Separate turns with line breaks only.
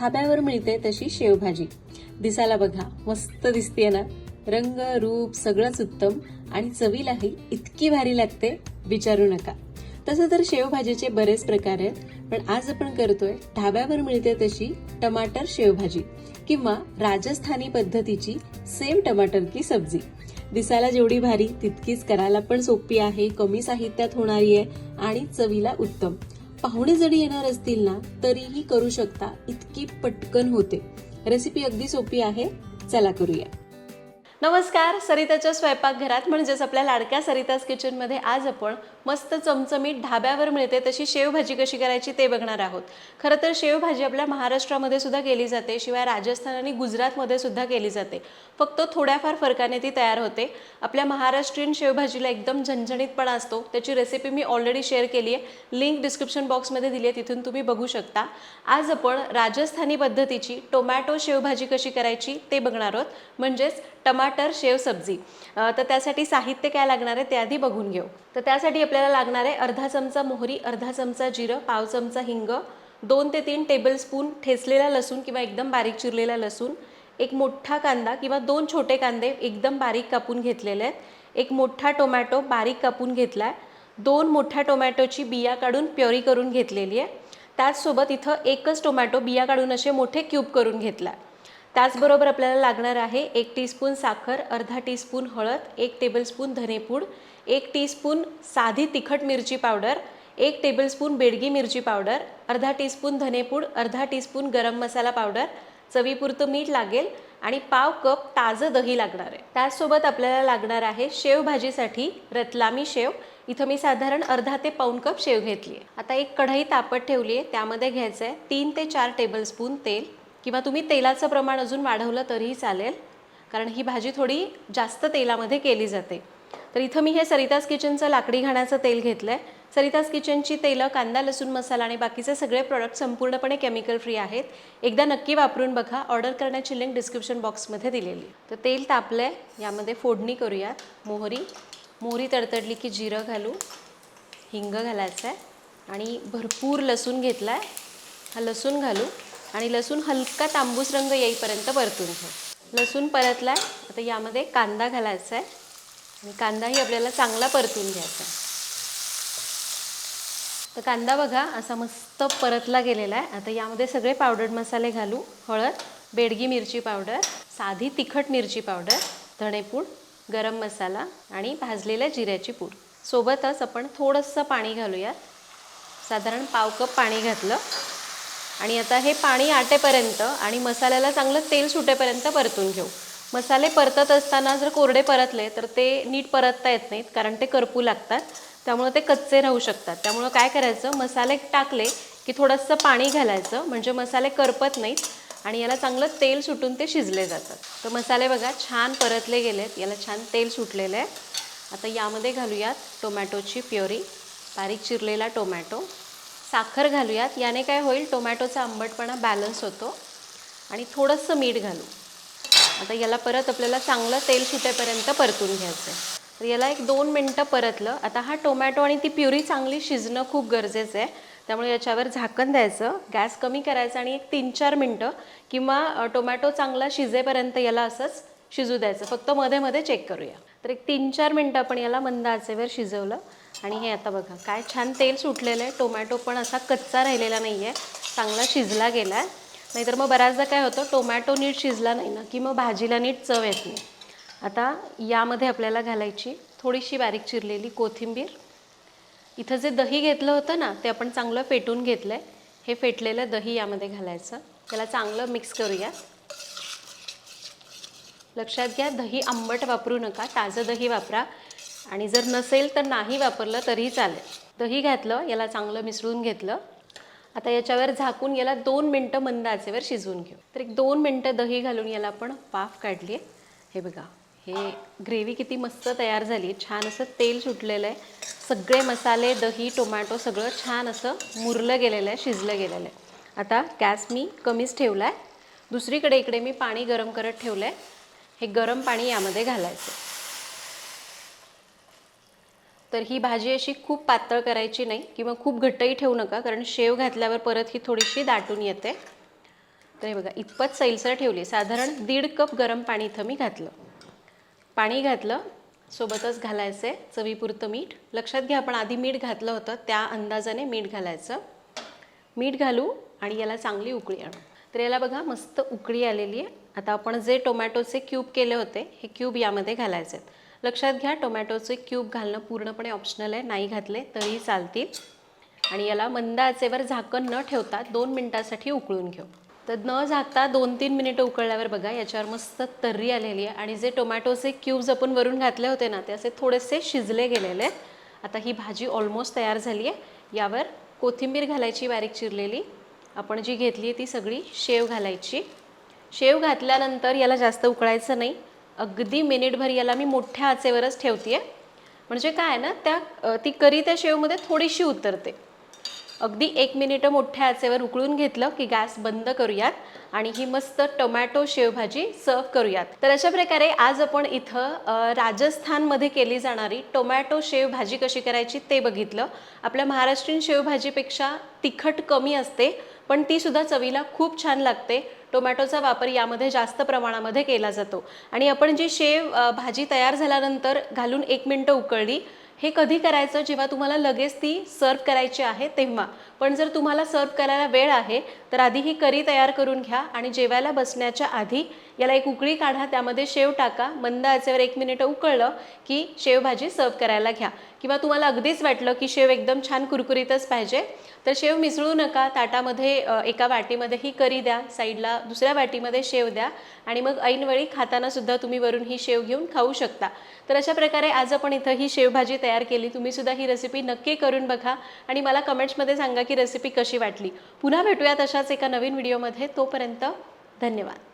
ढाब्यावर मिळते तशी शेवभाजी. दिसायला बघा मस्त दिसते ना? रंग रूप सगळंच उत्तम आणि चवीलाही इतकी भारी लागते विचारू नका. तसं तर शेवभाजीचे बरेच प्रकार आहेत पण आज आपण करतोय ढाब्यावर मिळते तशी टमाटर शेवभाजी किंवा राजस्थानी पद्धतीची सेम टमाटर की सब्जी. दिसायला जेवढी भारी तितकीच करायला पण सोपी आहे कमी साहित्यात होणारी आहे आणि चवीला उत्तम. पाहुणे जरी येणार असतील ना तरीही करू शकता इतकी पटकन होते. रेसिपी अगदी सोपी आहे. चला करूया. नमस्कार सरिताच्या स्वयंपाकघरात म्हणजेच आपल्या लाडक्या सरिताज किचनमध्ये आज आपण मस्त चमचमीत ढाब्यावर मिळते तशी शेवभाजी कशी करायची ते बघणार आहोत. खरं तर शेवभाजी आपल्या महाराष्ट्रामध्ये सुद्धा केली जाते शिवाय राजस्थान आणि गुजरातमध्ये सुद्धा केली जाते. फक्त थोड्याफार फरकाने ती तयार होते. आपल्या महाराष्ट्रीयन शेवभाजीला एकदम झणझणीतपणा असतो. त्याची रेसिपी मी ऑलरेडी शेअर केली आहे. लिंक डिस्क्रिप्शन बॉक्समध्ये दिली आहे तिथून तुम्ही बघू शकता. आज आपण राजस्थानी पद्धतीची टोमॅटो शेवभाजी कशी करायची ते बघणार आहोत. म्हणजेच टमाटर शेव सब्जी. तर त्यासाठी साहित्य काय लागणार आहे ते आधी बघून घेऊ. तर त्यासाठी आपल्याला लागणार आहे. अर्धा चमचा मोहरी अर्धा चमचा जिरं पाव चमचा हिंग दोन ते तीन टेबलस्पून ठेचलेला लसूण किंवा एकदम बारीक चिरलेला लसूण एक मोठा कांदा किंवा दोन छोटे कांदे एकदम बारीक कापून घेतलेले आहेत. एक मोठा टोमॅटो बारीक कापून घेतला आहे दोन मोठ्या टोमॅटोची बिया काढून प्युरी करून घेतलेली आहे. त्याचसोबत इथं एकच टोमॅटो बिया काढून असे मोठे क्यूब करून घेतला आहे त्याचबरोबर आपल्याला लागणार आहे एक टीस्पून साखर अर्धा टीस्पून हळद एक टेबलस्पून धनेपूड एक टीस्पून साधी तिखट मिरची पावडर एक टेबलस्पून बेडगी मिरची पावडर अर्धा टीस्पून धनेपूड अर्धा टीस्पून गरम मसाला पावडर चवीपुरतं मीठ लागेल आणि पाव कप ताजं दही लागणार आहे. त्याचसोबत आपल्याला लागणार आहे शेव भाजीसाठी रतलामी शेव. इथं मी साधारण अर्धा ते पाऊन कप शेव घेतली आहे. आता एक कढई तापत ठेवली आहे. त्यामध्ये घ्यायचं आहे तीन ते चार टेबलस्पून तेल. किंवा तुम्ही तेलाचं प्रमाण अजून वाढवलं तरीही चालेल. कारण ही भाजी थोडी जास्त तेलामध्ये केली जाते. तर इथं मी हे सरिताज किचनचं लाकडी घाण्याचं तेल घेतलं आहे सरिताज किचनची तेलं कांदा लसूण मसाला आणि बाकीचे सगळे प्रॉडक्ट संपूर्णपणे केमिकल फ्री आहेत. एकदा नक्की वापरून बघा. ऑर्डर करण्याची लिंक डिस्क्रिप्शन बॉक्समध्ये दिलेली. तर तेल तापलं आहे यामध्ये फोडणी करूया मोहरी. मोहरी तडतडली की जिरं घालू. हिंग घालायचं आहे आणि भरपूर लसूण घेतला आहे हा लसूण घालू. आणि लसूण हलका तांबूस रंग येईपर्यंत परतून घेऊ लसूण परतला आहे आता यामध्ये कांदा घालायचा आहे आणि कांदाही आपल्याला चांगला परतून घ्यायचा तर कांदा बघा असा मस्त परतला गेलेला आहे. आता यामध्ये सगळे पावडर मसाले घालू. हळद बेडगी मिरची पावडर साधी तिखट मिरची पावडर धणेपूड गरम मसाला आणि भाजलेल्या जिऱ्याची पूड. सोबतच आपण थोडंसं पाणी घालूयात. साधारण पाव कप पाणी घातलं. आणि आता हे पाणी आटेपर्यंत आणि मसाल्याला चांगलं तेल सुटेपर्यंत परतून घेऊ. मसाले परतत असताना जर कोरडे परतले तर ते नीट परतता येत नाहीत कारण ते करपू लागतात. त्यामुळं ते कच्चे राहू शकतात. त्यामुळं काय करायचं मसाले टाकले की थोडंसं पाणी घालायचं म्हणजे मसाले करपत नाहीत आणि याला चांगलं तेल सुटून ते शिजले जातात. तर मसाले बघा छान परतले गेलेत. याला छान तेल सुटलेलं आहे. आता यामध्ये घालूयात टोमॅटोची प्युरी बारीक चिरलेला टोमॅटो. साखर घालूयात. याने काय होईल टोमॅटोचा आंबटपणा बॅलन्स होतो. आणि थोडंसं मीठ घालू. आता याला परत आपल्याला चांगलं तेल सुटेपर्यंत परतून घ्यायचं आहे तर याला एक दोन मिनटं परतलं. आता हा टोमॅटो आणि ती प्युरी चांगली शिजणं खूप गरजेचं आहे. त्यामुळे याच्यावर झाकण द्यायचं. गॅस कमी करायचा आणि एक तीन चार मिनटं किंवा टोमॅटो चांगला शिजेपर्यंत याला असंच शिजू द्यायचं. फक्त मध्ये मध्ये चेक करूया. तर एक तीन चार मिनटं आपण याला मंद आचेवर शिजवलं. आणि हे आता बघा काय छान तेल सुटलेलं आहे. टोमॅटो पण असा कच्चा राहिलेला नाही आहे चांगला शिजला गेला आहे नाहीतर मग बऱ्याचदा काय होतं टोमॅटो नीट शिजला नाही ना की मग भाजीला नीट चव येत नाही. आता यामध्ये आपल्याला घालायची थोडीशी बारीक चिरलेली कोथिंबीर. इथं जे दही घेतलं होतं ना ते आपण चांगलं फेटून घेतलं आहे हे फेटलेलं दही यामध्ये घालायचं. त्याला चांगलं मिक्स करूया. लक्षात घ्या दही आंबट वापरू नका ताजं दही वापरा. आणि जर नसेल तर नाही वापरलं तरीही चालेल. दही घातलं याला चांगलं मिसळून घेतलं. आता याच्यावर झाकून याला दोन मिनटं मंद आचेवर शिजवून घेऊ. तर एक दोन मिनटं दही घालून याला आपण वाफ काढली आहे हे बघा हे ग्रेव्ही किती मस्त तयार झाली आहे छान असं तेल सुटलेलं आहे. सगळे मसाले दही टोमॅटो सगळं छान असं मुरलं गेलेलं आहे शिजलं गेलेलं आहे. आता गॅस मी कमीच ठेवला आहे दुसरीकडे इकडे मी पाणी गरम करत ठेवलं आहे हे गरम पाणी यामध्ये घालायचं तर ही भाजी अशी खूप पातळ करायची नाही किंवा खूप घट्टही ठेवू नका कारण शेव घातल्यावर परत ही थोडीशी दाटून येते. तर हे बघा इतपत सैलसर ठेवली. साधारण दीड कप गरम पाणी इथं मी घातलं. पाणी घातलं सोबतच घालायचे चवीपुरतं मीठ. लक्षात घ्या आपण आधी मीठ घातलं होतं त्या अंदाजाने मीठ घालायचं. मीठ घालू आणि याला चांगली उकळी आणू. तर याला बघा मस्त उकळी आलेली आहे. आता आपण जे टोमॅटोचे क्यूब केले होते हे क्यूब यामध्ये घालायचे आहेत लक्षात घ्या टोमॅटोचे क्यूब घालणं पूर्णपणे ऑप्शनल आहे नाही घातले तरी चालतील. आणि याला मंद आचेवर झाकण न ठेवता दोन मिनटासाठी उकळून घेऊ. तर न झाकता दोन तीन मिनिटं उकळल्यावर बघा याच्यावर मस्त तर्री आलेली आहे. आणि जे टोमॅटोचे क्यूब्स आपण वरून घातले होते ना ते असे थोडेसे शिजले गेलेले आहेत. आता ही भाजी ऑलमोस्ट तयार झाली आहे. यावर कोथिंबीर घालायची बारीक चिरलेली. आपण जी घेतली आहे ती सगळी शेव घालायची. शेव घातल्यानंतर याला जास्त उकळायचं नाही. अगदी मिनिटभर याला मी मोठ्या आचेवरच ठेवते म्हणजे काय आहे ना त्या ती करी त्या शेवमध्ये थोडीशी उतरते. अगदी एक मिनिटं मोठ्या आचेवर उकळून घेतलं की गॅस बंद करूयात आणि ही मस्त टोमॅटो शेवभाजी सर्व करूयात. तर अशा प्रकारे आज आपण इथं राजस्थानमध्ये केली जाणारी टोमॅटो शेवभाजी कशी करायची ते बघितलं. आपल्या महाराष्ट्रीयन शेवभाजीपेक्षा तिखट कमी असते पण तीसुद्धा चवीला खूप छान लागते. टोमॅटोचा वापर यामध्ये जास्त प्रमाणामध्ये केला जातो. आणि आपण जी शेव भाजी तयार झाल्यानंतर घालून एक मिनटं उकळली हे कधी करायचं? जेव्हा तुम्हाला लगेच ती सर्व करायची आहे तेव्हा. पण जर तुम्हाला सर्व करायला वेळ आहे तर आधी ही करी तयार करून घ्या आणि जेवायला बसण्याच्या आधी याला एक उकळी काढा त्यामध्ये शेव टाका. मंद आचेवर एक मिनिट उकळलं की शेवभाजी सर्व करायला घ्या. किंवा तुम्हाला अगदीच वाटलं की शेव एकदम छान कुरकुरीतच पाहिजे तर शेव मिसळू नका. ताटामध्ये एका वाटीमध्ये ही करी द्या साईडला दुसऱ्या वाटीमध्ये शेव द्या आणि मग ऐनवेळी खातानासुद्धा तुम्ही वरून ही शेव घेऊन खाऊ शकता. तर अशा प्रकारे आज आपण इथं ही शेवभाजी तयार केली. तुम्हीसुद्धा ही रेसिपी नक्की करून बघा आणि मला कमेंट्समध्ये सांगा की रेसिपी कशी वाटली. पुन्हा भेटूयात अशाच एका नवीन व्हिडिओमध्ये तोपर्यंत धन्यवाद.